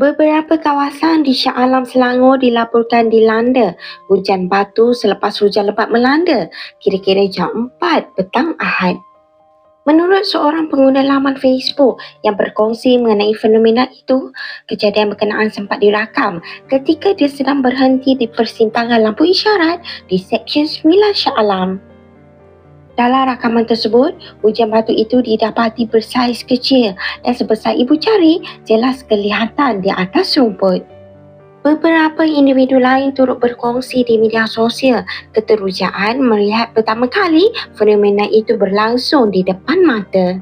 Beberapa kawasan di Shah Alam Selangor dilaporkan dilanda hujan batu selepas hujan lebat melanda kira-kira jam 4 petang Ahad. Menurut seorang pengguna laman Facebook yang berkongsi mengenai fenomena itu, kejadian berkenaan sempat dirakam ketika dia sedang berhenti di persimpangan lampu isyarat di Seksyen 9 Shah Alam. Dalam rakaman tersebut, hujan batu itu didapati bersaiz kecil dan sebesar ibu jari jelas kelihatan di atas rumput. Beberapa individu lain turut berkongsi di media sosial keterujaan melihat pertama kali fenomena itu berlangsung di depan mata.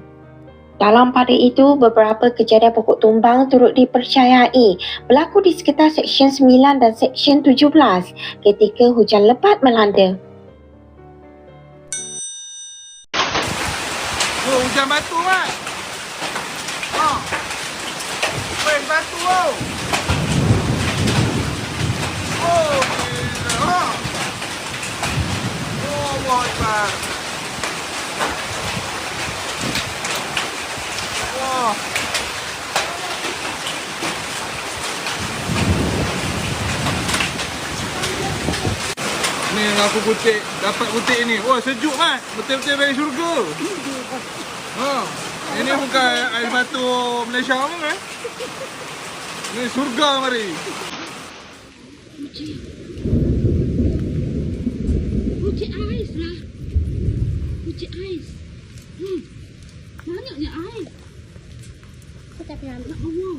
Dalam pada itu, beberapa kejadian pokok tumbang turut dipercayai berlaku di sekitar Seksyen 9 dan Seksyen 17 ketika hujan lebat melanda. Oh, hujan batu kan? Ha. Weh, batu oh. Oh, gila. Ha. Oh, Allah Akbar. Wah. Ni yang aku kutip, dapat kutip ni. Wah, sejuk mat. Betul-betul dari syurga. Ha. Ini bukan air batu Malaysia pun eh. Ni surga mari. Uji ais lah. Uji ais. Hmm. Banyaknya ais. Kau tak pernah nak Allah.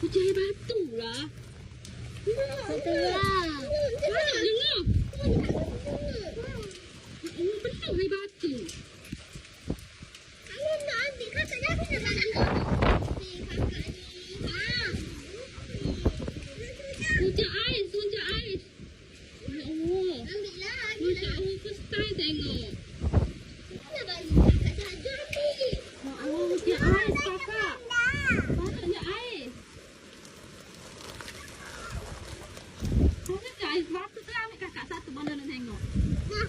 Uji air batu lah. Lah. Lah. Batu. Uji ais, uji ais. Ya Allah. Masya Allah, first time tengok. Ya Allah, uji ais kakak. Banyaknya ais. Banyaknya ais batu tu ambil kakak satu mana nak tengok.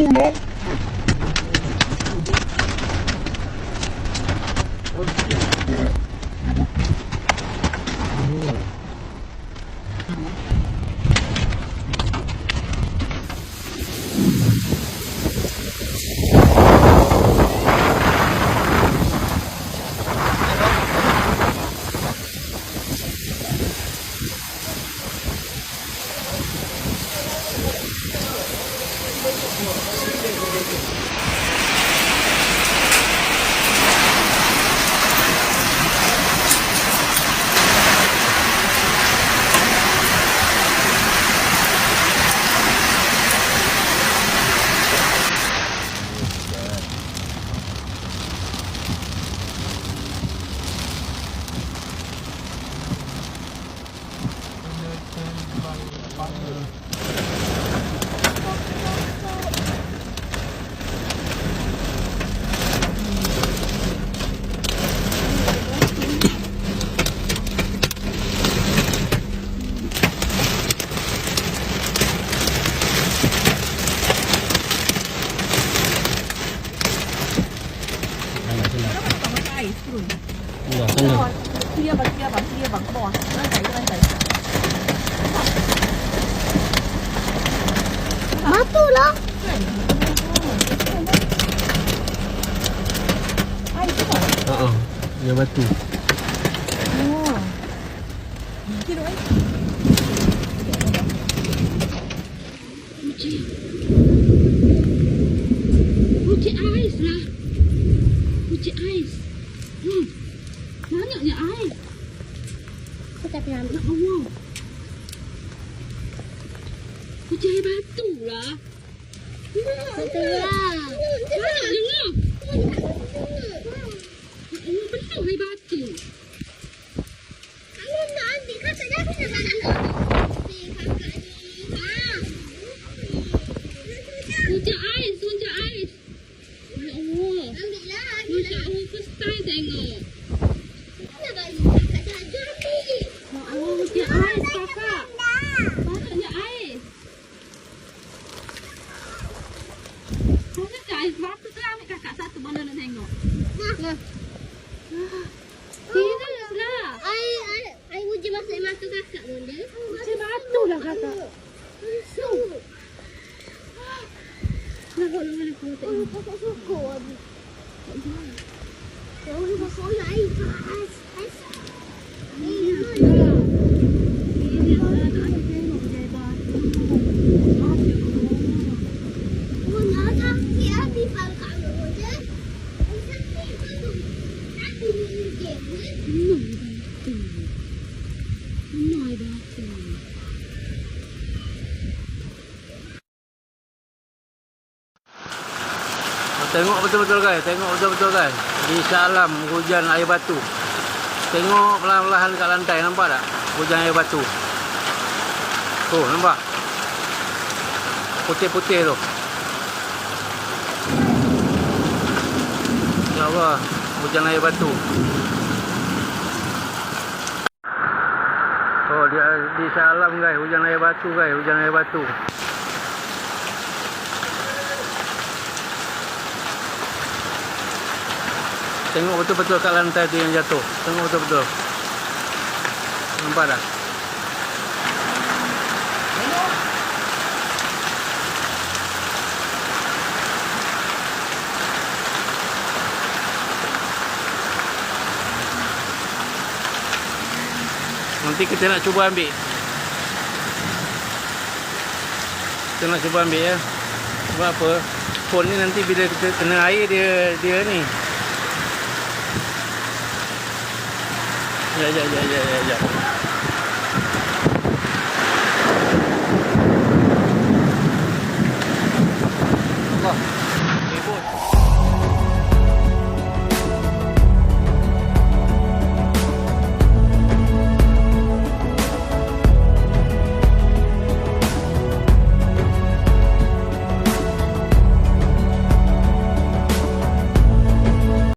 Yine mano. Dia batu. Hujan. Hujan ais lah. Hujan ais. Hmm. Banyaknya ais. Kita pergi ambil. Ya Allah. Air batu lah. Betul lah. Banyak dengar. Ya Allah, penuh air batu. Kalau nak ambil kakak dah kena nak ambil kakak ni. Ah. Hujan ais, hujan ais. Ya Allah. Ambil lah. Masya Allah, first time tengok. Nak bagi kakak dah ada ambil. Ya Allah, hujan ais kakak. Banyaknya ais. Banyaknya ais batu tu ambil kakak satu mana nak tengok. Nah. Serius lah. Air, air, air hujan masuk mata kakak bunda. Hujan batu lah kakak. Masuk. Nampak lah mana kau Oh, tengok. kakak suka habis. Oh, masuk lah air. Ais, ais. Ini lah. Tengok betul-betul guys, tengok betul-betul guys. Di Shah Alam hujan air batu. Tengok perlahan-lahan kat lantai nampak tak? Hujan air batu. Tuh, nampak? Putih-putih tu. Ya Allah, hujan air batu. Oh, di, di Shah Alam guys, hujan air batu guys, hujan air batu. Tengok betul-betul kat lantai tu yang jatuh. Tengok betul-betul. Nampak tak? Nanti kita nak cuba ambil. Kita nak cuba ambil ya. Sebab apa? Phone ni nanti bila kita kena air dia dia ni ya, ya, ya, ya, ya.